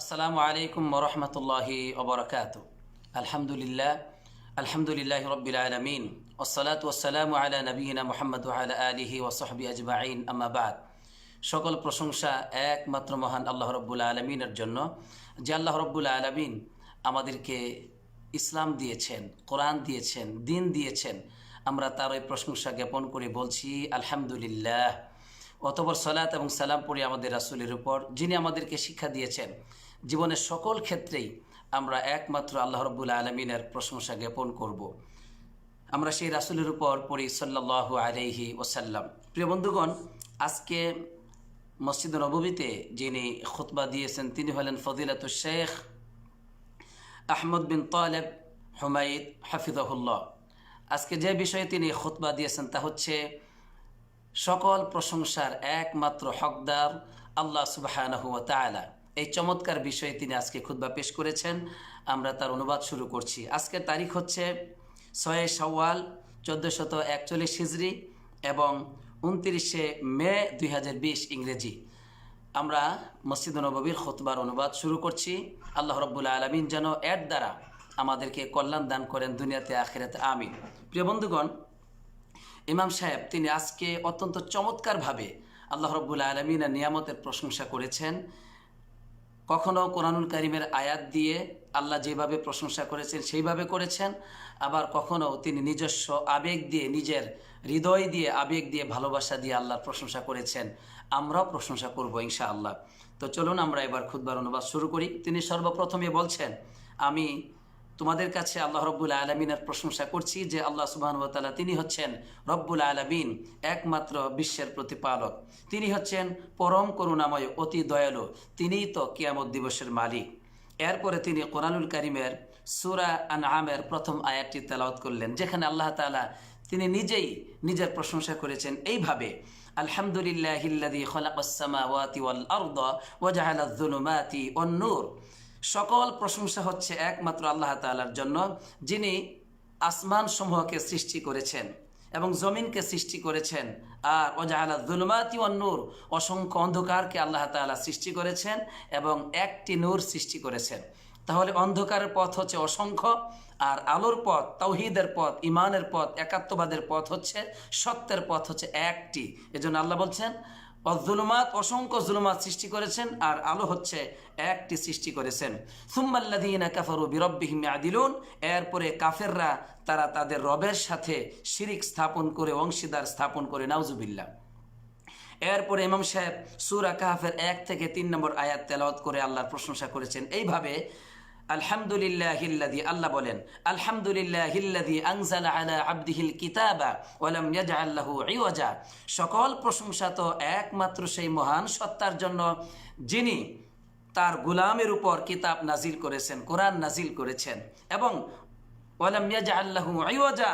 আসসালামু আলাইকুম ওরহমতুল্লাহি ওবরাকাত আলহামদুলিল্লাহ আলহামদুলিল্লাহ রবিল আলমিন ওসলাত ওসালাম আলা নবীনা মোহাম্মদ আলা আলিহি ওসহবি আজমাইন আম্মাবাদ সকল প্রশংসা একমাত্র মহান আল্লাহ রব্বুল আলমিনের জন্য, যে আল্লাহ রব্বুল আলমিন আমাদেরকে ইসলাম দিয়েছেন, কোরআন দিয়েছেন, দিন দিয়েছেন। আমরা তার ওই প্রশংসা জ্ঞাপন করে বলছি, আলহামদুলিল্লাহ। অতপর সালাত এবং সালাম পড়ি আমাদের রাসুলের উপর, যিনি আমাদেরকে শিক্ষা দিয়েছেন জীবনের সকল ক্ষেত্রেই আমরা একমাত্র আল্লাহ রব্বুল আলমিনের প্রশংসা জ্ঞাপন করব। আমরা সেই রাসুলের উপর পড়ি সাল্লাহ আলহি ওসাল্লাম প্রিয় বন্ধুগণ, আজকে মসজিদ নবীতে যিনি খুতবা দিয়েছেন, তিনি হলেন ফদিলাত শেখ আহমদ বিন তালেব হুমায়দ হাফিজাহুল্লাহ। আজকে যে বিষয়ে তিনি খুতবা দিয়েছেন তা হচ্ছে, সকল প্রশংসার একমাত্র হকদার আল্লাহ তালা এই চমৎকার বিষয়ে তিনি আজকে খুদ্া পেশ করেছেন। আমরা তার অনুবাদ শুরু করছি। আজকের তারিখ হচ্ছে ছয় সওয়াল চোদ্দোশত একচল্লিশ হিজড়ি এবং উনত্রিশে মে দুই হাজার বিশ ইংরেজি। আমরা মসজিদ নবীর খোতবার অনুবাদ শুরু করছি। আল্লাহ রব্বুল্লা আলমিন যেন এর দ্বারা আমাদেরকে কল্যাণ দান করেন দুনিয়াতে আখেরাতে। আমিন। প্রিয় বন্ধুগণ, ইমাম সাহেব, তিনি আজকে অত্যন্ত চমৎকারভাবে আল্লাহ রব্বুল আলমিনের নিয়ামতের প্রশংসা করেছেন। কখনো কোরআনুল করিমের আয়াত দিয়ে আল্লাহ যেভাবে প্রশংসা করেছেন, সেইভাবে করেছেন। আবার কখনো তিনি নিজস্ব আবেগ দিয়ে, নিজের হৃদয় দিয়ে, আবেগ দিয়ে, ভালোবাসা দিয়ে আল্লাহর প্রশংসা করেছেন। আমরাও প্রশংসা করব ইনশা আল্লাহ তো চলুন আমরা এবার খুদবার অনুবাদ শুরু করি। তিনি সর্বপ্রথমে বলছেন, আমি তোমাদের কাছে আল্লাহ রব্বুল আলমিনের প্রশংসা করছি যে আল্লাহ সুবাহানুতালা তিনি হচ্ছেন রব্বুল আলমিন, একমাত্র বিশ্বের প্রতিপালক। তিনি হচ্ছেন পরম করুণাময়, অতি দয়ালু। তিনিই তো কিয়ামত দিবসের মালিক। এরপরে তিনি কোরআনুল করিমের সুরা আন আমের প্রথম আয়াতটি তেলাওত করলেন, যেখানে আল্লাহ তালা তিনি নিজেই নিজের প্রশংসা করেছেন এইভাবে আলহামদুলিল্লাহিল্লাদি সকল প্রশংসা হচ্ছে একমাত্র আল্লাহ তালার জন্য, যিনি আসমান সমূহকে সৃষ্টি করেছেন এবং জমিনকে সৃষ্টি করেছেন। আর ওজাহালা জুলমাতি নূর, অসংখ্য অন্ধকারকে আল্লাহ তালা সৃষ্টি করেছেন এবং একটি নূর সৃষ্টি করেছেন। তাহলে অন্ধকারের পথ হচ্ছে অসংখ্য, আর আলোর পথ তৌহিদের পথ ইমানের পথ, একাত্মবাদের পথ হচ্ছে সত্যের পথ হচ্ছে একটি। এজন্য আল্লাহ বলছেন অজুলুমাত অসংখ্য জুলুমাত সৃষ্টি করেছেন আর আলো হচ্ছে একটি সৃষ্টি করেছেন। সুম্মাল্লাদিনা কাফারু বিরব্বিহিম আদিলুন এরপরে কাফেররা তারা তাদের রবের সাথে শিরিক স্থাপন করে, অংশীদার স্থাপন করে নাউজুবিল্লা এরপরে ইমাম সাহেব সুরা কাহাফের এক থেকে তিন নম্বর আয়াত তেলাওয়াত করে আল্লাহর প্রশংসা করেছেন। এইভাবে আলহামদুলিল্লাহ হিল্লাদি আল্লাহ বলেন আলহামদুলিল্লাহ হিল্লাদি আনজাল আলা আব্দিহিল কিতাবা ওয়ালাম ইয়াজআল্লাহু ইওয়াজা। সকল প্রশংসা তো একমাত্র সেই মহান সত্তার জন্য, যিনি তার গুলামের উপর কিতাব নাজিল করেছেন, কোরআন নাজিল করেছেন। এবং ওয়ালাম ইয়াজআল্লাহু ইওয়াজা,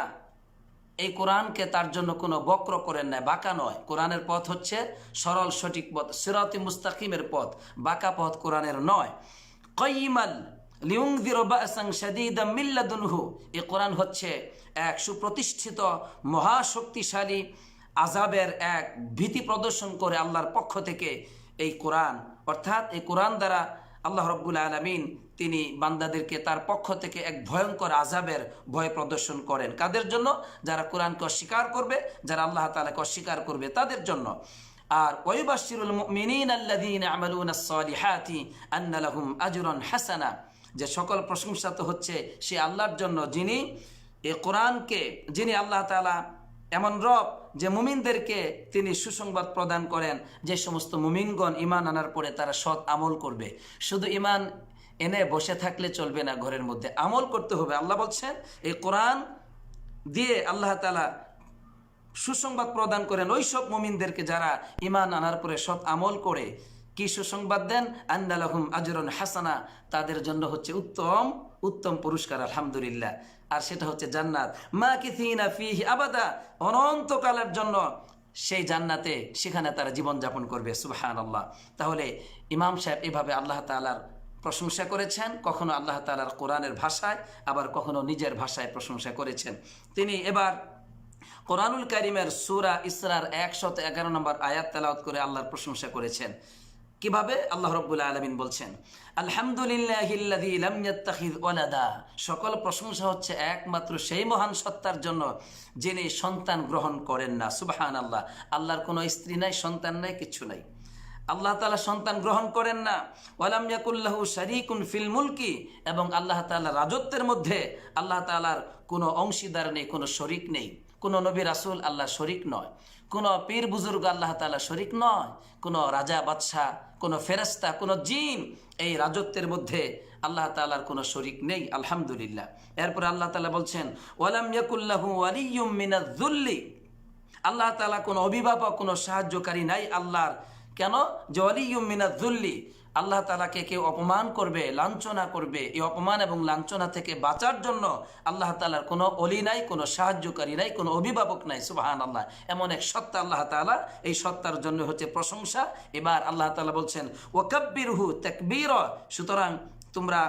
এই কোরআনকে তার জন্য কোনো বক্র করেন নাই, বাঁকা নয়। কোরআনের পথ হচ্ছে সরল, সঠিক পথ, সিরাতি মুস্তাকিমের পথ, বাঁকা পথ কোরআনের নয়। কয়িমাল এ কোরআন হচ্ছে এক সুপ্রতিষ্ঠিত মহাশক্তিশালী আজাবের এক ভীতি প্রদর্শন করে আল্লাহর পক্ষ থেকে এই কোরআন। অর্থাৎ এই কোরআন দ্বারা আল্লাহ রব্বুল আলমিন তিনি বান্দাদেরকে তার পক্ষ থেকে এক ভয়ঙ্কর আজাবের ভয় প্রদর্শন করেন। কাদের জন্য? যারা কোরআনকে অস্বীকার করবে, যারা আল্লাহ তালাকে অস্বীকার করবে, তাদের জন্য। আর ওয়ুবাশিরুল মিনীন আল্লাদিন আমালুন সালিহাতি আন্না লাহুম আজরন হাসানা। যে সকল প্রশংসা তো হচ্ছে সে আল্লাহর জন্য। যিনি এ কোরআনকে, যিনি আল্লাহ তালা এমন রব যে মুমিনদেরকে তিনি সুসংবাদ প্রদান করেন, যে সমস্ত মুমিনগণ ইমান আনার পরে তারা সৎ আমল করবে। শুধু ইমান এনে বসে থাকলে চলবে না ঘরের মধ্যে, আমল করতে হবে। আল্লাহ বলছেন এই কোরআন দিয়ে আল্লাহ তালা সুসংবাদ প্রদান করেন ওই সব মুমিনদেরকে যারা ইমান আনার পরে সৎ আমল করে। কি সুসংবাদ দেন? আন্দালাহুম আজরন হাসানা। তাদের জন্য হচ্ছে উত্তম উত্তম পুরস্কার, আলহামদুলিল্লাহ। আর সেটা হচ্ছে জান্নাত। মা কিথিনা ফিহি আবাদা। অনন্তকালের জন্য সেই জান্নাতে সেখানে তারা জীবনযাপন করবে সুবাহান আল্লাহ তাহলে ইমাম সাহেব এভাবে আল্লাহ তালার প্রশংসা করেছেন, কখনো আল্লাহ তালার কোরআনের ভাষায়, আবার কখনো নিজের ভাষায় প্রশংসা করেছেন। তিনি এবার কোরআনুল করিমের সুরা ইসরার একশত এগারো নম্বর আয়াত তেলাওত করে আল্লাহর প্রশংসা করেছেন। কীভাবে? আল্লাহ রব্বুল আলমিন বলছেন ওয়ালাদা। সকল প্রশংসা হচ্ছে একমাত্র সেই মহান সত্তার জন্য যিনি সন্তান গ্রহণ করেন না। সুবহান আল্লাহ আল্লাহর কোনো স্ত্রী নাই, সন্তান নাই, কিছু নাই। আল্লাহ তাআলা সন্তান গ্রহণ করেন না। ওয়ালাম ইয়াকুল্লাহু শারীকুন ফিল মুলকি। এবং আল্লাহ তাআলা রাজত্বের মধ্যে আল্লাহ তাআলার কোনো অংশীদার নেই, কোনো শরিক নেই। কোনো নবী রাসূল আল্লাহ শরিক নয়। কোনো পীর বুজুর্গ আল্লাহ তাআলা শরিক নয়। কোনো রাজা, বাদশাহ, কোনো ফেরেস্তা কোনো জিন এই রাজত্বের মধ্যে আল্লাহ তাআলার কোনো শরিক নেই, আলহামদুলিল্লাহ। এরপর আল্লাহ তালা বলছেন, ওয়ালাম ইয়াকুল্লাহু ওয়ালিয়্যুম মিনাজ-যুল্লি আল্লাহ তাআলা কোনো অভিভাবক, কোনো সাহায্যকারী নাই আল্লাহর। কেন? যে ওয়ালিয়্যুম মিনাজ-যুল্লি আল্লাহ তালাকে কেউ অপমান করবে, লাঞ্ছনা করবে, এই অপমান এবং লাঞ্ছনা থেকে বাঁচার জন্য আল্লাহ তালার কোনো অলি নাই, কোনো সাহায্যকারী নাই, কোনো অভিভাবক নাই সুবাহান আল্লাহ এমন এক সত্তা আল্লাহ তালা এই সত্তার জন্য হচ্ছে প্রশংসা। এবার আল্লাহ তালা বলছেন ওয়াকাব্বির হু তেকবীর সুতরাং তোমরা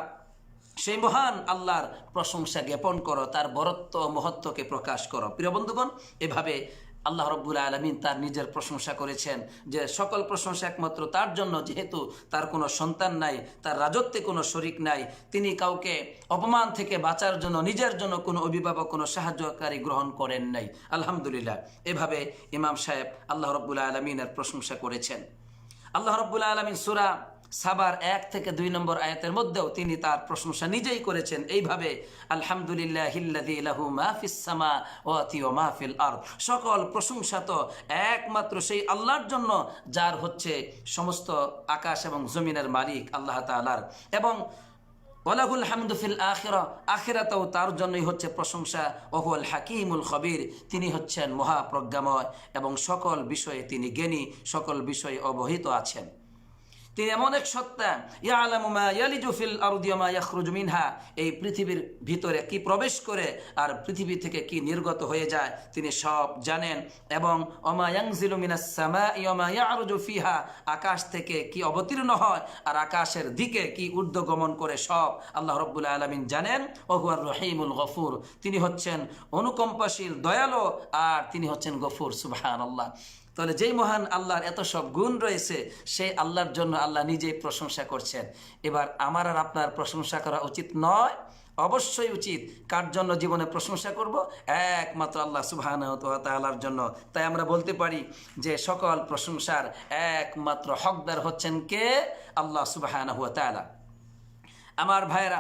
সেই মহান আল্লাহর প্রশংসা জ্ঞাপন করো, তার বরত্ব, মহত্বকে প্রকাশ করো। প্রিয় বন্ধুগণ, এভাবে আল্লাহ রব্বুল আলমিন তার নিজের প্রশংসা করেছেন যে সকল প্রশংসা একমাত্র তার জন্য, যেহেতু তার কোনো সন্তান নাই, তার রাজত্বে কোনো শরিক নাই, তিনি কাউকে অপমান থেকে বাঁচার জন্য, নিজের জন্য কোনো অভিভাবক, কোনো সাহায্যকারী গ্রহণ করেন নাই। আলহামদুলিল্লাহ, এভাবে ইমাম সাহেব আল্লাহ রব্বুল আলমিনের প্রশংসা করেছেন। আল্লাহ রব্বুল আলমিন সুরা সাবার এক থেকে দুই নম্বর আয়াতের মধ্যেও তিনি তার প্রশংসা নিজেই করেছেন। এইভাবে আলহামদুলিল্লাহ মাহফিল আর সকল প্রশংসা তো একমাত্র সেই আল্লাহর জন্য, যার হচ্ছে সমস্ত আকাশ এবং জমিনের মালিক আল্লাহ তালার এবং ওলাহুল হামদুফিল আখেরা, আখেরাতেও তার জন্যই হচ্ছে প্রশংসা। ওহুল হাকিমুল খবির, তিনি হচ্ছেন মহাপ্রজ্ঞাময় এবং সকল বিষয়ে তিনি জ্ঞানী, সকল বিষয়ে অবহিত আছেন। তিনি এমন এক সত্তা মিনহা এই পৃথিবীর ভিতরে কি প্রবেশ করে আর পৃথিবী থেকে কি নির্গত হয়ে যায়, তিনি সব জানেন। এবং ফিহা আকাশ থেকে কি অবতীর্ণ হয় আর আকাশের দিকে কি ঊর্ধ্বগমন করে সব, আল্লাহ রব্বুল আলামিন জানেন। ওহুয়ার রহিমুল গফুর তিনি হচ্ছেন অনুকম্পাশীল, দয়ালো, আর তিনি হচ্ছেন গফুর, সুবহানাল্লাহ। তাহলে যেই মহান আল্লাহর এত সব গুণ রয়েছে, সেই আল্লাহর জন্য আল্লাহ নিজেই প্রশংসা করছেন। এবার আমার আর আপনার প্রশংসা করা উচিত নয়, অবশ্যই উচিত। কার জন্য জীবনে প্রশংসা করব? একমাত্র আল্লাহ সুবাহান তালার জন্য। তাই আমরা বলতে পারি যে সকল প্রশংসার একমাত্র হকদার হচ্ছেন কে? আল্লাহ সুবাহান হুয়া তালা আমার ভাইয়েরা,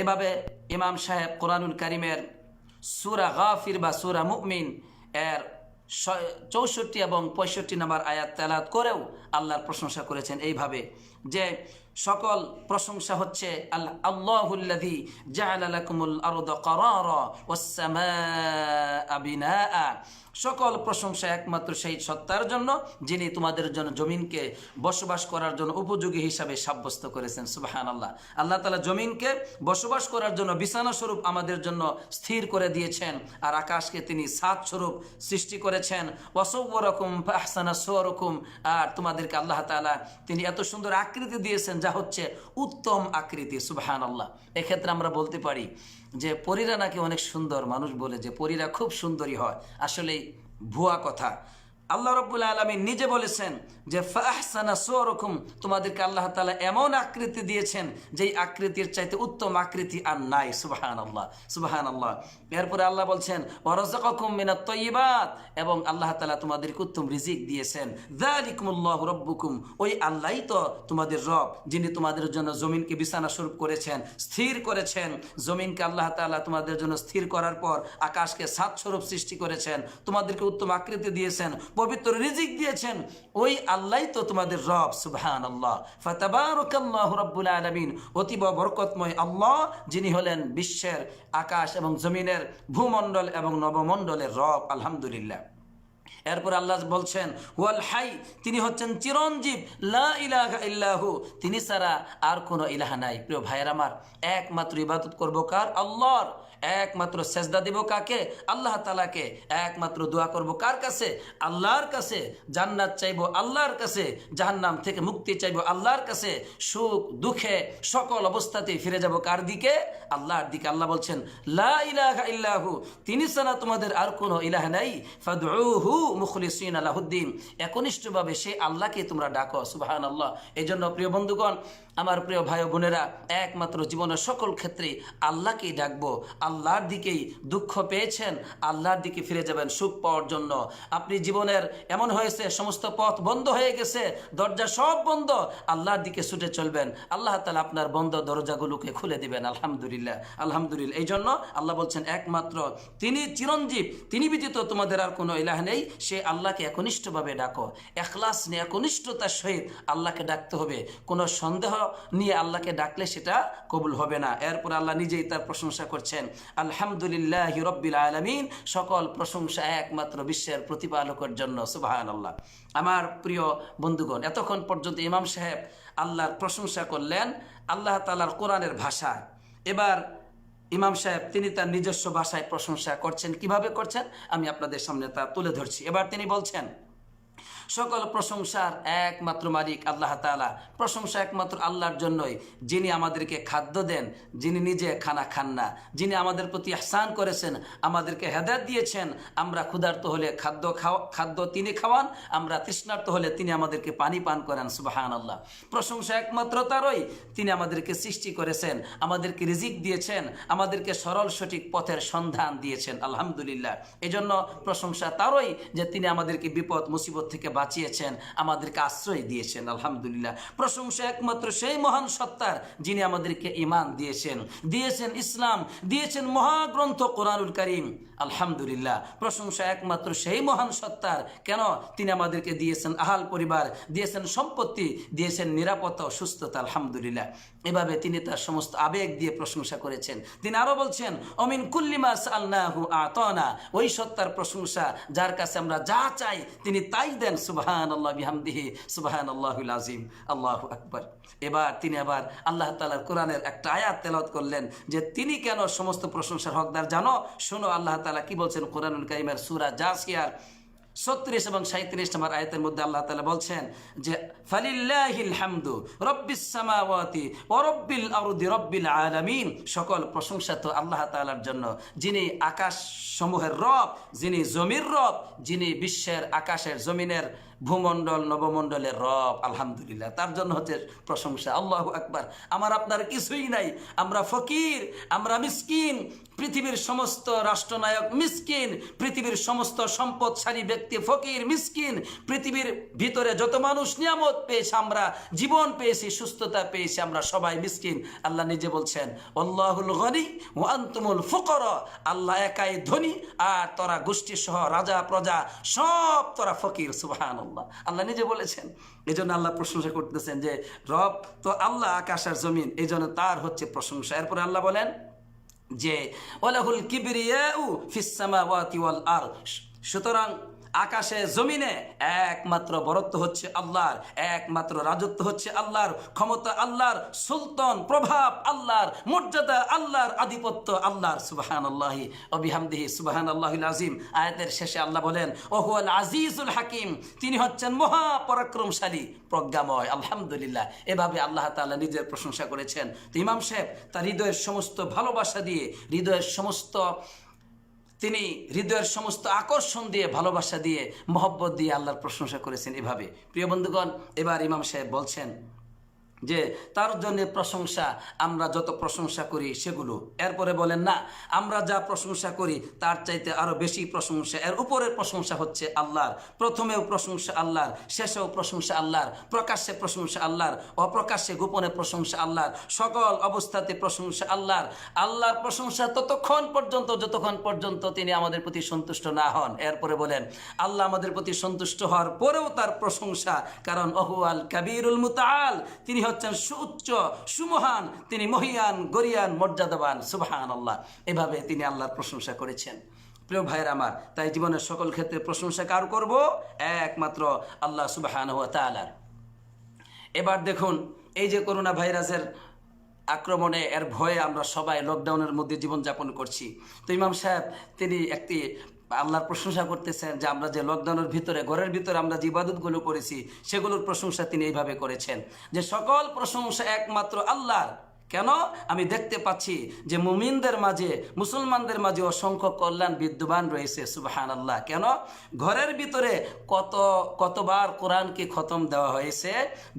এভাবে ইমাম সাহেব কোরআনুল করিমের সুরা গাফির বা সুরা মুকমিন এর চৌষট্টি এবং পঁয়ষট্টি নাম্বার আয়াত তেলাত করেও আল্লাহর প্রশংসা করেছেন এইভাবে যে সকল প্রশংসা হচ্ছে আল্লাহ আল্লাহুল্লাযী জাআলা লাকুমুল আরদা কারারা ওয়াস সামাআ বিনাআ সকল প্রশংসা একমাত্র সেই সত্তার জন্য, যিনি তোমাদের জন্য জমিনকে বসবাস করার জন্য উপযোগী হিসাবে সাব্যস্ত করেছেন। সুবাহান আল্লাহ আল্লাহ তালা জমিনকে বসবাস করার জন্য বিছানা স্বরূপ আমাদের জন্য স্থির করে দিয়েছেন, আর আকাশকে তিনি সাত স্বরূপ সৃষ্টি করেছেন। ওসৌরকম আহসানা সোরকম আর তোমাদেরকে আল্লাহ তালা তিনি এত সুন্দর আকৃতি দিয়েছেন, যা হচ্ছে উত্তম আকৃতি। সুবাহান আল্লাহ এক্ষেত্রে আমরা বলতে পারি যে, পরীরা নাকি অনেক সুন্দর, মানুষ বলে যে, পরীরা খুব সুন্দরী হয়। আসলে ভুয়া কথা। আল্লাহ রব্বুল আলমী নিজে বলেছেন যে, ফাহসানা সোরকম তোমাদেরকে আল্লাহ তালা এমন আকৃতি দিয়েছেন যেই আকৃতির চাইতে উত্তম আকৃতি আর নাই। সুবাহান আল্লাহ সুবাহান আল্লাহ এরপরে আল্লাহ বলছেন ওরজাকুম মিনাত তৈবাত এবং আল্লাহ তালা তোমাদেরকে উত্তম রিজিক দিয়েছেন। দালিকুমুল্লাহ রব্বুকুম ওই আল্লাহই তো তোমাদের রব, যিনি তোমাদের জন্য জমিনকে বিছানা স্বরূপ করেছেন, স্থির করেছেন। জমিনকে আল্লাহ তালা তোমাদের জন্য স্থির করার পর আকাশকে সাত স্বরূপ সৃষ্টি করেছেন। তোমাদেরকে উত্তম আকৃতি দিয়েছেন। পবিত্র রিজিক দিয়েছেন, ওই আল্লাহ তো তোমাদের রব সুবহান আল্লাহ ফতাবারকাল্লাহ রব্বুল আলমিন, অতীব বরকতময় আল্লাহ, যিনি হলেন বিশ্বের আকাশ এবং জমিনের ভূমণ্ডল এবং নবমণ্ডলের রব, আলহামদুলিল্লাহ। এরপর আল্লাহ বলছেন, ওয়াল হাই তিনি হচ্ছেন চিরঞ্জীব, লা ইলাহা ইল্লাহু। তিনি ছাড়া আর কোনো ইলাহা নাই। প্রিয় ভাইয়ের আমার, একমাত্র ইবাদত করব কার? আল্লাহর। একমাত্র সেজদা দিব কাকে? আল্লাহ তালাকে একমাত্র দোয়া করব কার কাছে? আল্লাহর কাছে। জান্নাত চাইব আল্লাহর কাছে। জাহান্নাম থেকে মুক্তি চাইব আল্লাহর কাছে। সুখ, দুঃখে সকল অবস্থাতেই ফিরে যাব কার দিকে? আল্লাহর দিকে। আল্লাহ বলছেন, লা তিনি ছাড়া তোমাদের আর কোনো ইলাহ নাই। ফাদউহু মুখলিসিন আলাহুদ্দিন একনিষ্ঠভাবে সেই আল্লাহকে তোমরা ডাকো সুবাহান আল্লাহ এই জন্য প্রিয় বন্ধুগণ আমার প্রিয় ভাই বোনেরা, একমাত্র জীবনের সকল ক্ষেত্রে আল্লাহকেই ডাকবো। আল্লাহর দিকেই দুঃখ পেয়েছেন, আল্লাহর দিকে ফিরে যাবেন সুখ পাওয়ার জন্য। আপনি জীবনের এমন হয়েছে, সমস্ত পথ বন্ধ হয়ে গেছে, দরজা সব বন্ধ, আল্লাহর দিকে ছুটে চলবেন। আল্লাহ তালা আপনার বন্ধ দরজাগুলোকে খুলে দিবেন, আলহামদুলিল্লাহ। আলহামদুলিল্লাহ, এই জন্য আল্লাহ বলছেন, একমাত্র তিনি চিরঞ্জীব, তিনি ব্যতীত তোমাদের আর কোনো ইলাহ নেই, সে আল্লাহকে একনিষ্ঠভাবে ডাকো। এখলাস নিয়ে একনিষ্ঠতার সহিত আল্লাহকে ডাকতে হবে। কোনো সন্দেহ নিয়ে আল্লাহকে ডাকলে সেটা কবুল হবে না। এরপর আল্লাহ নিজেই তার প্রশংসা করছেন, আলহামদুলিল্লাহ রব্বিল আলমিন। সকল প্রশংসা একমাত্র বিশ্বের প্রতিপালকের জন্য সুবাহান আল্লাহ আমার প্রিয় বন্ধুগণ, এতক্ষণ পর্যন্ত ইমাম সাহেব আল্লাহর প্রশংসা করলেন, আল্লাহ তালার কোরআনের ভাষায়। এবার ইমাম সাহেব, তিনি তার নিজস্ব ভাষায় প্রশংসা করছেন। কীভাবে করছেন? আমি আপনাদের সামনে তা তুলে ধরছি। এবার তিনি বলছেন সকল প্রশংসার একমাত্র মালিক আল্লাহ তালা প্রশংসা একমাত্র আল্লাহর জন্যই। যিনি আমাদেরকে খাদ্য দেন, যিনি নিজে খানা খান না। যিনি আমাদের প্রতি আহসান করেছেন, আমাদেরকে হেদায়ত দিয়েছেন, আমরা ক্ষুধার্ত হলে খাদ্য খাওয়া, খাদ্য তিনি খাওয়ান, আমরা তৃষ্ণার্ত হলে তিনি আমাদেরকে পানি পান করেন সুবাহান আল্লাহ প্রশংসা একমাত্র তারই। তিনি আমাদেরকে সৃষ্টি করেছেন, আমাদেরকে রিজিক দিয়েছেন, আমাদেরকে সরল সঠিক পথের সন্ধান দিয়েছেন, আলহামদুলিল্লাহ। এজন্য প্রশংসা তারই যে তিনি আমাদেরকে বিপদ, মুসিবত থেকে বাঁচিয়েছেন, আমাদেরকে আশ্রয় দিয়েছেন, আলহামদুলিল্লাহ। প্রশংসা একমাত্র সেই মহান সত্তার যিনি আমাদেরকে ইমান দিয়েছেন। দিয়েছেন ইসলাম, দিয়েছেন মহাগ্রন্থ কোরআনুল করিম। আলহামদুলিল্লাহ, প্রশংসা একমাত্র সেই মহান সত্তার। কেন? তিনি আমাদেরকে দিয়েছেন আহাল পরিবার, দিয়েছেন সম্পত্তি, দিয়েছেন নিরাপত্তা ও সুস্থতা, আলহামদুলিল্লাহ। এভাবে তিনি তার সমস্ত আবেগ দিয়ে প্রশংসা করেছেন। তিনি আরও বলছেন, অমিন কুল্লিমাস আল্লাহু আতনা। ওই সত্তার প্রশংসা, যার কাছে আমরা যা চাই, তিনি তাই দেন সুবাহান আল্লাহ বিহামদিহি সুবাহান আল্লাহুল আজিম আল্লাহ আকবর। এবার তিনি আবার আল্লাহ তালার কোরআনের একটা আয়াত তেলত করলেন যে তিনি কেন সমস্ত প্রশংসার হকদার জানো? শোনো আল্লাহ তালা কি বলছেন কোরআন কাইমের সুরা জাসিয়ার ছত্রিশ এবং সাঁত্রিশ নম্বর আয়তের মধ্যে আল্লাহ তালা বলছেন যে, ফালিল্লাহিল হামদু রব্বিস সামাওয়াতি ও রব্বিল আরুদি রব্বিল আলামিন। সকল প্রশংসা তো আল্লাহ তাআলার জন্য। যিনি আকাশ সমূহের রব, যিনি জমির রব, যিনি বিশ্বের আকাশের জমিনের ভূমণ্ডল, নবমণ্ডলের রব, আলহামদুলিল্লাহ। তার জন্য হচ্ছে প্রশংসা। আল্লাহ আকবার। আমার আপনার কিছুই নাই। আমরা ফকির, আমরা মিসকিন, পৃথিবীর সমস্ত রাষ্ট্রনায়ক মিসকিন, পৃথিবীর সমস্ত সম্পদশালী ব্যক্তি ফকির, মিসকিন, পৃথিবীর ভিতরে যত মানুষ নিয়ামত পেয়েছে, আমরা জীবন পেয়েছি, সুস্থতা পেয়েছি, আমরা সবাই মিসকিন। আল্লাহ নিজে বলছেন, আল্লাহুল গনি ও আন্তুমুল ফকর। আল্লাহ একাই ধনী আর তোরা গোষ্ঠী সহ রাজা, প্রজা, সব তোরা ফকির সুবাহান আল্লাহ আল্লাহ নিজে বলেছেন এই জন্য আল্লাহ প্রশংসা করতেছেন যে, রব তো আল্লাহ আকাশ আর জমিন এই জন্য তার হচ্ছে প্রশংসা। এরপরে আল্লাহ বলেন যে ওলাহুল কিবরিয়াউ ফিস সামাওয়াতি ওয়াল আরশ। সুতরাং আকাশে, জমিনে একমাত্র বরত্ব হচ্ছে আল্লাহর, একমাত্র রাজত্ব হচ্ছে আল্লাহর, ক্ষমতা আল্লাহর, সুলতান, প্রভাব আল্লাহর, মর্যাদা আল্লাহর, আধিপত্য আল্লাহর সুবাহান আল্লাহি অবিহামদিহি সুবাহান আল্লাহুল আজিম আয়াতের শেষে আল্লাহ বলেন, ওহুয়াল আজিজুল হাকিম তিনি হচ্ছেন মহাপরাক্রমশালী, প্রজ্ঞাময়, আলহামদুলিল্লাহ। এভাবে আল্লাহ তাআলা নিজের প্রশংসা করেছেন। তো ইমাম সাহেব, তার হৃদয়ের সমস্ত ভালোবাসা দিয়ে, হৃদয়ের সমস্ত তিনি হৃদয়ের সমস্ত আকর্ষণ দিয়ে, ভালোবাসা দিয়ে, মহব্বত দিয়ে আল্লাহর প্রশংসা করেছেন এভাবে। প্রিয় বন্ধুগণ, এবার ইমাম সাহেব বলছেন যে তার জন্য প্রশংসা, আমরা যত প্রশংসা করি সেগুলো। এরপরে বলেন, না, আমরা যা প্রশংসা করি, তার চাইতে আরও বেশি প্রশংসা। এর উপরের প্রশংসা হচ্ছে আল্লাহর। প্রথমেও প্রশংসা আল্লাহর, শেষেও প্রশংসা আল্লাহর, প্রকাশ্যে প্রশংসা আল্লাহর, অপ্রকাশ্যে গোপনে প্রশংসা আল্লাহর, সকল অবস্থাতে প্রশংসা আল্লাহর। আল্লাহর প্রশংসা ততক্ষণ পর্যন্ত, যতক্ষণ পর্যন্ত তিনি আমাদের প্রতি সন্তুষ্ট না হন। এরপরে বলেন, আল্লাহ আমাদের প্রতি সন্তুষ্ট হওয়ার পরেও তার প্রশংসা, কারণ অহু আল কাবিরুল মুতাল তিনি হচ্ছেন সুউচ্চ সুমহান, তিনি মহিয়ান, গরিয়ান, মর্যাদাবান সুবহান আল্লাহ এভাবে তিনি আল্লাহর প্রশংসা করেছেন। প্রিয় ভাইয়ের আমার, তাই জীবনের সকল ক্ষেত্রে প্রশংসা কার করব? একমাত্র আল্লাহ সুবাহান তালার এবার দেখুন, এই যে করোনা ভাইরাসের আক্রমণে, এর ভয়ে আমরা সবাই লকডাউনের মধ্যে জীবনযাপন করছি। তো ইমাম সাহেব, তিনি একটি আল্লাহর প্রশংসা করতেছেন যে আমরা যে লকডাউনের ভিতরে, ঘরের ভিতরে আমরা যে ইবাদতগুলো করেছি, সেগুলোর প্রশংসা তিনি এইভাবে করেছেন। যে সকল প্রশংসা একমাত্র আল্লাহর। কেন? আমি দেখতে পাচ্ছি যে মুমিনদের মাঝে, মুসলমানদের মাঝে অসংখ্য কল্যাণ বিদ্যমান রয়েছে সুবাহান আল্লাহ কেন? ঘরের ভিতরে কত, কতবার কোরআনকে খতম দেওয়া হয়েছে,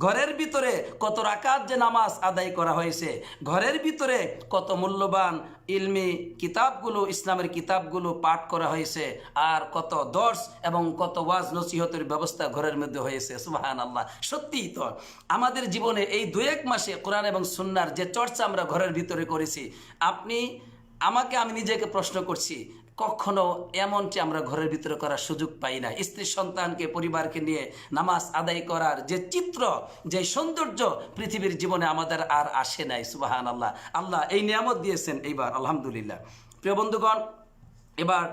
ঘরের ভিতরে কত রাকাত যে নামাজ আদায় করা হয়েছে, ঘরের ভিতরে কত মূল্যবান ইলমি কিতাবগুলো, ইসলামের কিতাবগুলো পাঠ করা হয়েছে, আর কত দর্শ এবং কত ওয়াজ নসিহতের ব্যবস্থা ঘরের মধ্যে হয়েছে সুবাহান আল্লাহ সত্যিই তো, আমাদের জীবনে এই দু এক মাসে কোরআন এবং সুন্নার যে চর্চা আমরা ঘরের ভিতরে করেছি। আপনি আমাকে আমি নিজেকে প্রশ্ন করছি, কখনো এমনটি আমরা ঘরের ভিতরে করার সুযোগ পাই না স্ত্রী সন্তানকে, পরিবারকে নিয়ে নামাজ আদায় করার যে চিত্র, যে সৌন্দর্য পৃথিবীর জীবনে আমাদের আর আসে নাই সুবাহান আল্লাহ আল্লাহ এই নিয়ামত দিয়েছেন এইবার, আলহামদুলিল্লাহ। প্রিয় বন্ধুগণ, এবার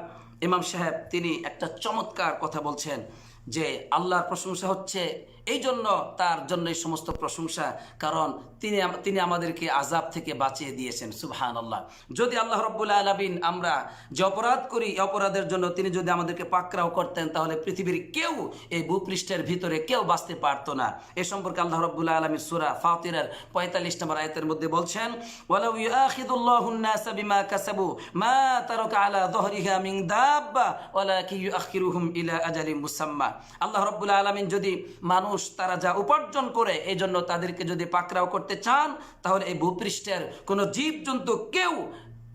ইমাম সাহেব তিনি একটা চমৎকার কথা বলছেন যে আল্লাহর প্রশংসা হচ্ছে এই জন্য তার জন্য এই সমস্ত প্রশংসা, কারণ তিনি তিনি আমাদেরকে আজাব থেকে বাঁচিয়ে দিয়েছেন সুবহান আল্লাহ যদি আল্লাহ রব্বুল আলমিন আমরা যে অপরাধ করি অপরাধের জন্য তিনি যদি আমাদেরকে পাকড়াও করতেন, তাহলে পৃথিবীর কেউ এই ভূপৃষ্ঠের ভিতরে কেউ বাঁচতে পারতো না। এ সম্পর্কে আল্লাহ রব্বুল আলমী সুরা ফাতিরার পঁয়তাল্লিশ নম্বর আয়তের মধ্যে বলছেন আল্লাহ রব্বুল আলমিন যদি মানুষ তারা যা উপার্জন করে এই জন্য তাদেরকে যদি পাকরাও করতে চান, তাহলে এই ভূপৃষ্ঠের কোনো জীবজন্তু কেউ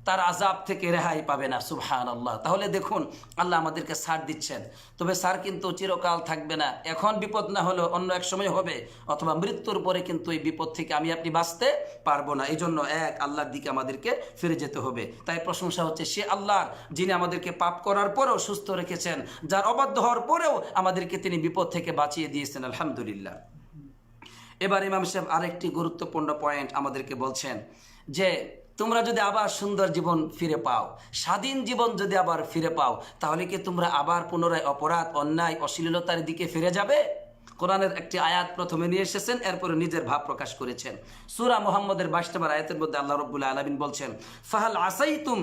তার আজাব থেকে রেহাই পাবে না সুবহান আল্লাহ তাহলে দেখুন, আল্লাহ আমাদেরকে সার দিচ্ছেন। তবে সার কিন্তু চিরকাল থাকবে না। এখন বিপদ না হলেও অন্য এক সময় হবে, অথবা মৃত্যুর পরে কিন্তু এই বিপদ থেকে আমি আপনি বাঁচতে পারব না। এই জন্য এক, আল্লাহর দিকে আমাদেরকে ফিরে যেতে হবে। তাই প্রশংসা হচ্ছে, সে আল্লাহ যিনি আমাদেরকে পাপ করার পরেও সুস্থ রেখেছেন, যার অবাধ্য হওয়ার পরেও আমাদেরকে তিনি বিপদ থেকে বাঁচিয়ে দিয়েছেন, আলহামদুলিল্লাহ। এবার ইমাম সাহেব আরেকটি গুরুত্বপূর্ণ পয়েন্ট আমাদেরকে বলছেন, যে তোমরা যদি আবার সুন্দর জীবন ফিরে পাও, স্বাধীন জীবন যদি আবার ফিরে পাও, তাহলে কি তোমরা আবার পুনরায় অপরাধ, অন্যায়, অশ্লীলতার দিকে ফিরে যাবে? কোরআনের একটি আয়াত প্রথমে নিয়ে এসেছেন, এরপরে নিজের ভাব প্রকাশ করেছেন। সুরা মোহাম্মদের বাইশ নম্বর আয়াতের মধ্যে আল্লাহ রব্বুল্লাহ আলমিন বলছেন, ফাহাল আসাইতুম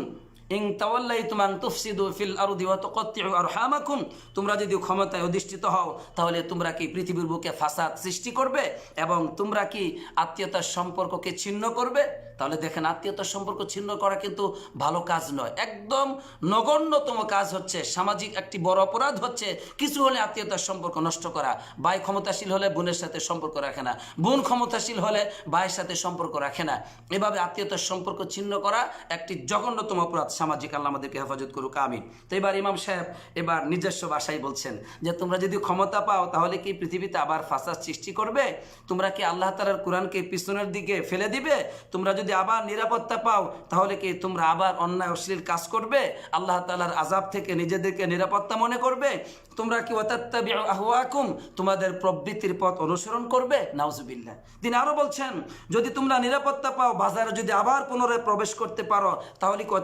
ইং তাওয়াল্লাইতুম আন তুফসিদু ফিল আরদি ওয়া তুকাত্তিউ আরহামাকুম, তোমরা যদি ক্ষমতায় অধিষ্ঠিত হও, তাহলে তোমরা কি পৃথিবীর বুকে ফাসাদ সৃষ্টি করবে এবং তোমরা কি আত্মীয়তার সম্পর্ককে ছিন্ন করবে? তাহলে দেখেন, আত্মীয়তার সম্পর্ক ছিন্ন করা কিন্তু ভালো কাজ নয়। একদম নগণ্যতম কাজ হচ্ছে, সামাজিক একটি বড় অপরাধ হচ্ছে, কিছু হলে আত্মীয়তার সম্পর্ক নষ্ট করা। ভাই ক্ষমতাশীল হলে বোনের সাথে সম্পর্ক রাখে না। বোন ক্ষমতাশীল হলে ভাইয়ের সাথে সম্পর্ক রাখে না। এভাবে আত্মীয়তার সম্পর্ক ছিন্ন করা একটি জঘন্যতম অপরাধ। সামাজিক আল্লাহ আমাদেরকে হেফাজত করুক, আমিন। তো এবার ইমাম সাহেব এবার নিজস্ব ভাষায় বলছেন যে, তোমরা যদি ক্ষমতা পাও, তাহলে কি পৃথিবীতে আবার ফাঁসাদ সৃষ্টি করবে? তোমরা কি আল্লাহ তালার কোরআনকে পিছনের দিকে ফেলে দিবে? তোমরা যদি আবার নিরাপত্তা পাও, তাহলে কি তোমরা আবার অন্যায় অশ্লীল কাজ করবে? আল্লাহ তালার আজাব থেকে নিজেদেরকে নিরাপত্তা মনে করবে? তোমরা কি ওয়াতাত্তাবিউ আহওয়াকুম? তোমাদের প্রবৃত্তির পথ অনুসরণ করবে? নাউজুবিল্লাহ। তিনি আরও বলছেন, যদি তোমরা নিরাপত্তা পাও, বাজারে যদি আবার পুনরায় প্রবেশ করতে পারো, তাহলে কি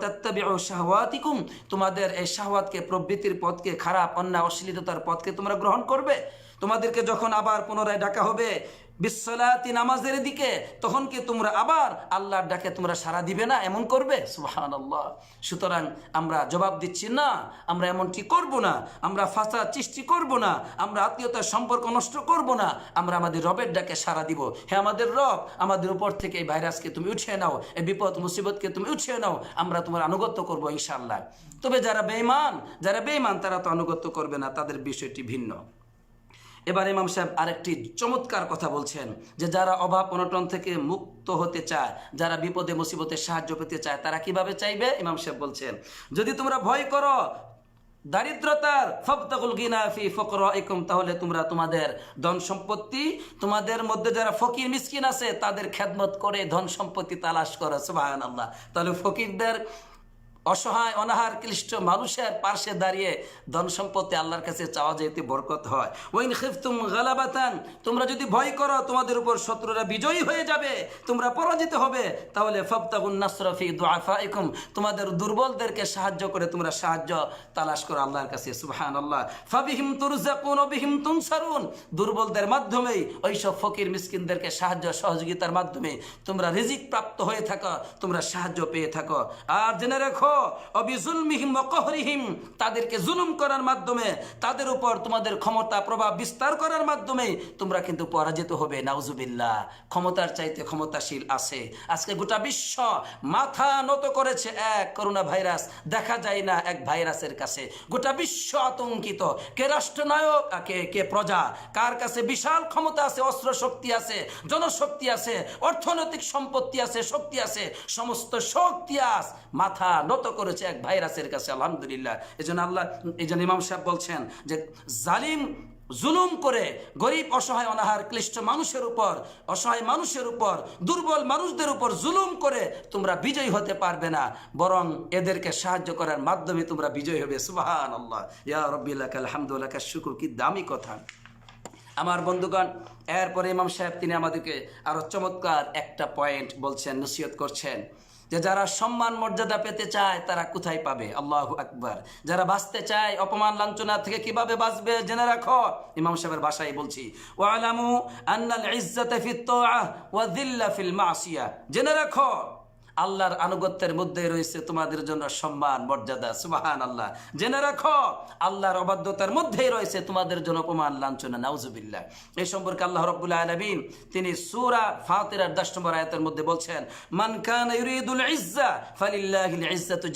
তোমাদের এই শাহওয়াতকে প্রবৃত্তির পথকে খারাপ অন্যায় অশ্লীলতার পথকে তোমরা গ্রহণ করবে? তোমাদেরকে যখন আবার পুনরায় ডাকা হবে বিশ্বলাতি নামাজের দিকে, তখন কি তোমরা আবার আল্লাহর ডাকে তোমরা সারা দিবে না? এমন করবে? সুহান আল্লাহ সুতরাং আমরা জবাব দিচ্ছি, না, আমরা এমনটি করব না। আমরা ফাঁসা সৃষ্টি করব না। আমরা আত্মীয়তার সম্পর্ক নষ্ট করব না। আমরা আমাদের রবের ডাকে সারা দিব। হ্যাঁ আমাদের রব, আমাদের উপর থেকে এই ভাইরাসকে তুমি উঠিয়ে নাও। এই বিপদ, মুসিবতকে তুমি উঠিয়ে নাও। আমরা তোমার আনুগত্য করব ইনশাআল্লাহ। তবে যারা বেঈমান যারা বেঈমান, তারা তো আনুগত্য করবে না। তাদের বিষয়টি ভিন্ন। এবার ইমাম সাহেব আরেকটি চমৎকার কথা বলছেন যে যারা অভাব অনটন থেকে মুক্ত হতে চায়, যারা বিপদে, মুসিবতে সাহায্য পেতে চায়, তারা কীভাবে চাইবে? ইমাম সাহেব বলছেন, যদি তোমরা ভয় করো, দারিদ্রতার ফবতাকুল গিনা ফি ফকরাইকুম, তাহলে তোমরা তোমাদের ধন সম্পত্তি, তোমাদের মধ্যে যারা ফকির, মিসকিন আছে, তাদের খেদমত করে ধন সম্পত্তি তালাশ করো, সুবহানাল্লাহ। তাহলে ফকিরদের অসহায়, অনাহার, ক্লিষ্ট মানুষের পাশে দাঁড়িয়ে ধন সম্পত্তি আল্লাহর কাছে চাওয়া যেতে বরকত হয়। ওইন খিফতুম গালাবাতান, তোমরা যদি ভয় করো, তোমাদের উপর শত্রুরা বিজয়ী হয়ে যাবে, তোমরা পরাজিত হবে, তাহলে ফবতাগুন নাসরফি দুআফাইকুম, তোমাদের দুর্বলদেরকে সাহায্য করে তোমরা সাহায্য তালাশ করো আল্লাহর কাছে সুবহান আল্লাহ ফাবিহিম তুরজাকুন বিহিম তুনসারুন, দুর্বলদের মাধ্যমেই ওইসব ফকির মিসকিনদেরকে সাহায্য, সহযোগিতার মাধ্যমে তোমরা রিজিক প্রাপ্ত হয়ে থাকো, তোমরা সাহায্য পেয়ে থাকো। আর জেনে রেখো অবিজুলমিহিম তাদেরকে জুলুম করার মাধ্যমে, তাদের উপর তোমাদের ক্ষমতা, প্রভাব বিস্তার করার মাধ্যমে তোমরা কিন্তু পরাজিত হবে। নাউজুবিল্লাহ, ক্ষমতার চাইতে ক্ষমতাশীল আছে। আজকে গোটা বিশ্ব মাথা নত করেছে এক করোনা ভাইরাস, দেখা যায় না এক ভাইরাসের কাছে। গোটা বিশ্ব আতঙ্কিত। কে রাষ্ট্রনায়ক কে কে প্রজা, কার কাছে বিশাল ক্ষমতা আছে, অস্ত্র শক্তি আছে, জনশক্তি আছে, অর্থনৈতিক সম্পত্তি আছে, শক্তি আছে, সমস্ত শক্তি আস মাথা নত করেছে এক ভাইরাসের কাছে, আলহামদুলিল্লাহ। এই জন্য আল্লাহ এই জন্য ইমাম সাহেব বলছেন যে জালিম জুলুম করে গরিব, অসহায়, অনাহার, ক্লিষ্ট মানুষের উপর, অসহায় মানুষের উপর, দুর্বল মানুষদের উপর জুলুম করে তোমরা বিজয়ী হতে পারবে না। বরং এদেরকে সাহায্য করার মাধ্যমে তোমরা বিজয়ী হবে। সুবাহান আল্লাহ ইয়া রব্বিল্লাহ আলহামদুলিল্লাহ শুকুর। কি দামি কথা। আমার বন্ধুগণ, এরপরে ইমাম সাহেব তিনি আমাদেরকে আরও চমৎকার একটা পয়েন্ট বলছেন, নসিহত করছেন। যে যারা সম্মান মর্যাদা পেতে চায়, তারা কোথায় পাবে? আল্লাহ আকবার। যারা বাঁচতে চায়, অপমান লাঞ্ছনা থেকে কীভাবে বাঁচবে জেনে রাখো। ইমাম সাহেবের ভাষায় বলছি, ওয়ালামু আন্নাল ইজ্জাতে ফিত ওয়া যিল্লা ফিল মাসিয়া জেনে রাখো। আল্লাহর আনুগত্যের মধ্যে রয়েছে তোমাদের জন্য সম্মান, মর্যাদা। সুবাহান আল্লাহ জেনে রাখো, আল্লাহর অবাধ্যতার মধ্যেই রয়েছে তোমাদের জন্য অপমান, লাঞ্ছনা। নাউজুবিল্লাহ। এই সম্পর্কে আল্লাহ রব্বুল্লাহ আলামিন তিনি সূরা ফাতিরার 10 নম্বর আয়াতের মধ্যে বলছেন, মান কানা ইউরিদুল ইজ্জা ফালিল্লাহিল ইজ্জাতু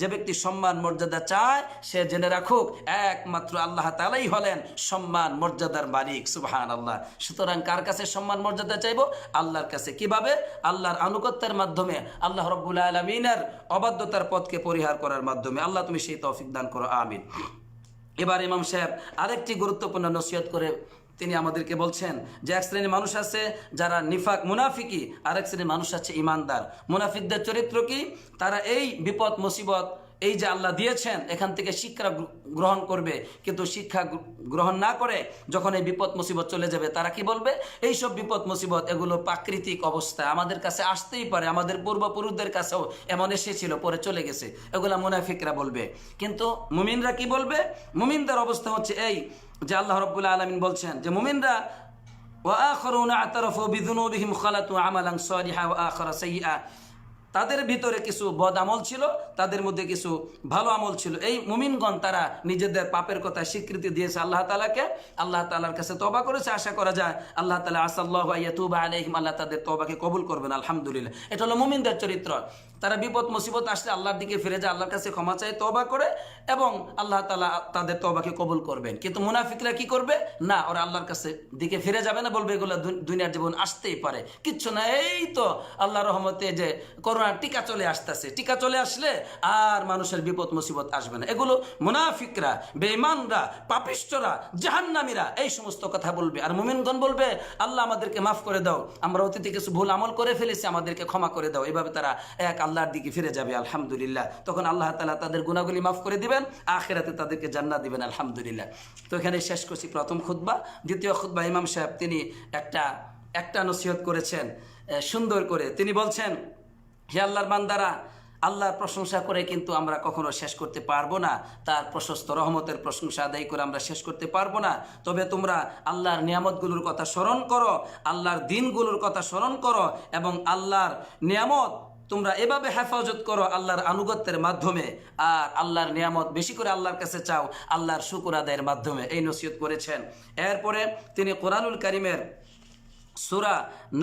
যে ব্যক্তি সম্মান, মর্যাদা চায়, সে জেনে রাখুক, একমাত্র আল্লাহ তাআলাই হলেন সম্মান, মর্যাদার মালিক। সুবহানাল্লাহ। সুতরাং কার কাছে সম্মান, মর্যাদা চাইব? আল্লাহর কাছে। কীভাবে? আল্লাহর আনুগত্যের মাধ্যমে। আল্লাহ রব্বুল আলমিনের অবাধ্যতার পথকে পরিহার করার মাধ্যমে আল্লাহ তুমি সেই তৌফিক দান করো, আমিন। এবার ইমাম সাহেব আরেকটি গুরুত্বপূর্ণ নসিহত করে তিনি আমাদেরকে বলছেন যে এক শ্রেণির মানুষ আছে যারা নিফাক মুনাফিকি এক শ্রেণির মানুষ আছে ইমানদার। মুনাফিকদের চরিত্র কি? তারা এই বিপদ, মুসিবত এই যে আল্লাহ দিয়েছেন এখান থেকে শিক্ষা গ্র- গ্রহণ করবে কিন্তু শিক্ষা গ্র- গ্রহণ না করে যখন এই বিপদ মুসিবত চলে যাবে তারা কি বলবে এই সব বিপদ মুসিবত এগুলো প্রাকৃতিক অবস্থা আমাদের কাছে আসতেই পারে আমাদের পূর্বপুরুষদের কাছেও এমন এসেছিল পরে চলে গেছে এগুলা মুনাফিকরা বলবে কিন্তু মুমিনরা কি বলবে মুমিনদের অবস্থা হচ্ছে এই যে আল্লাহ রব্বুল্লাহ আলমিন বলছেন যে মুমিনরা وآخرون اعترفوا بذنوبهم خلطوا عملا صالحا وآخر سيئا তাদের ভিতরে কিছু বদ আমল ছিল, তাদের মধ্যে কিছু ভালো আমল ছিল। এই মুমিনগণ তারা নিজেদের পাপের কথা স্বীকৃতি দিয়েছে আল্লাহ তালাকে আল্লাহ তালার কাছে তবা করেছে, আশা করা যায় আল্লাহ তালা আসাল্লাহ আল্লাহ তাদের তবাকে কবুল করবেন, আলহামদুলিল্লাহ। এটা হলো মুমিনদের চরিত্র। তারা বিপদ, মুসিবত আসলে আল্লাহর দিকে ফিরে যায়, আল্লাহর কাছে ক্ষমা চায় তবা করে এবং আল্লাহ তালা তাদের তবাকে কবুল করবেন। কিন্তু মুনাফিকরা কি করবে? না, ওরা আল্লাহর কাছে দিকে ফিরে যাবে না, বলবে এগুলো দুনিয়ার জীবন আসতেই পারে। কিচ্ছু না, এই তো আল্লাহ রহমতে যে করোনার টিকা চলে আসতেছে। টিকা চলে আসলে আর মানুষের বিপদ, মুসিবত আসবে না। এগুলো মুনাফিকরা, বেঈমানরা, পাপিষ্টরা, জাহান্নামীরা, এই সমস্ত কথা বলবে। আর মুমিনগণ বলবে, আল্লাহ আমাদেরকে মাফ করে দাও। আমরা অতীতে কিছু ভুল আমল করে ফেলেছি, আমাদেরকে ক্ষমা করে দাও। এভাবে তারা এক আল্লাহর দিকে ফিরে যাবে, আলহামদুলিল্লাহ। তখন আল্লাহ তালা তাদের গুণাগুলি মাফ করে দিবেন, আখেরাতে তাদেরকে জান্নাত দিবেন, আলহামদুলিল্লাহ। তো এখানে শেষ করছি প্রথম খুতবা। দ্বিতীয় খুতবা ইমাম সাহেব, তিনি একটা একটা নসিহত করেছেন সুন্দর করে। তিনি বলছেন, হে আল্লাহর বান্দারা, আল্লাহর প্রশংসা করে কিন্তু আমরা কখনো শেষ করতে পারব না। তার প্রশস্ত রহমতের প্রশংসা আদায় করে আমরা শেষ করতে পারব না। তবে তোমরা আল্লাহর নিয়ামতগুলোর কথা স্মরণ করো, আল্লাহর দিনগুলোর কথা স্মরণ করো এবং আল্লাহর নিয়ামত তোমরা এভাবে হেফাজত করো আল্লাহর আনুগত্যের মাধ্যমে, আর আল্লাহর নিয়ামত বেশি করে আল্লাহর কাছে চাও, আল্লাহর শুকুর আদায়ের মাধ্যমে। এই নসিহত করেছেন। এরপরে তিনি কোরআনুল করিমের সুরা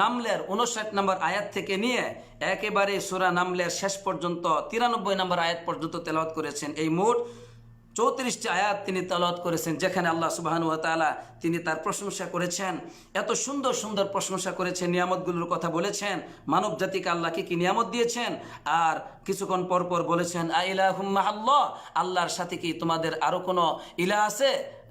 নামলের উনষাট নম্বর আয়াত থেকে নিয়ে একেবারে সুরা নামলের শেষ পর্যন্ত তিরানব্বই নম্বর আয়াত পর্যন্ত তেলাওয়াত করেছেন। এই মোট চৌত্রিশটি আয়াত তিনি তালত করেছেন, যেখানে আল্লাহ সুবাহানু তালা তিনি তার প্রশংসা করেছেন। এত সুন্দর সুন্দর প্রশংসা করেছেন, নিয়ামতগুলোর কথা বলেছেন। মানব জাতিকে আল্লাহকে কি নিয়ামত দিয়েছেন? আর কিছুক্ষণ পর পর বলেছেন আইলাহুম্মা আল্লাহ আল্লাহর সাথে কি তোমাদের আরও কোনো ইলা আছে?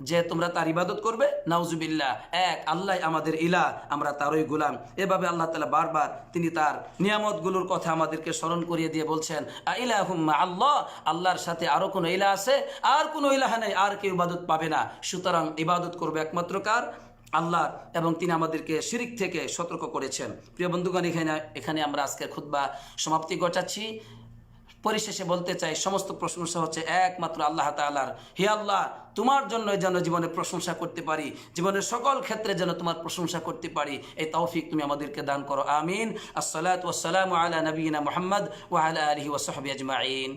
যে তোমরা তার ইবাদত করবে, নাউজুবিল্লাহ, এক, আল্লাহ আমাদের ইলা আমরা তারই গুলাম। এভাবে আল্লাহ তালা বারবার তিনি তার নিয়ামতগুলোর কথা আমাদেরকে স্মরণ করিয়ে দিয়ে বলছেন ইলাহুম্মা আল্লাহ, আল্লাহর সাথে আরও কোনো ইলা আছে? আর কোনো ইলাহা নেই, আর কেউ ইবাদত পাবে না। সুতরাং ইবাদত করবে একমাত্র কার? আল্লাহ, এবং তিনি আমাদেরকে শিরিক থেকে সতর্ক করেছেন। প্রিয় বন্ধুগণ, এখানে এখানে আমরা আজকের খুতবা সমাপ্তি ঘটাচ্ছি। পরিশেষে বলতে চাই, সমস্ত প্রশংসা হচ্ছে একমাত্র আল্লাহ তালার হে আল্লাহ, তোমার জন্য যেন জীবনে প্রশংসা করতে পারি, জীবনের সকল ক্ষেত্রে যেন তোমার প্রশংসা করতে পারি, এই তৌফিক তুমি আমাদেরকে দান করো, আমিন। আসসালাত ওয়াসসালামু আলা নবীনা মোহাম্মদ ওয়াহ আলহি সাহবিহি আজমাইন।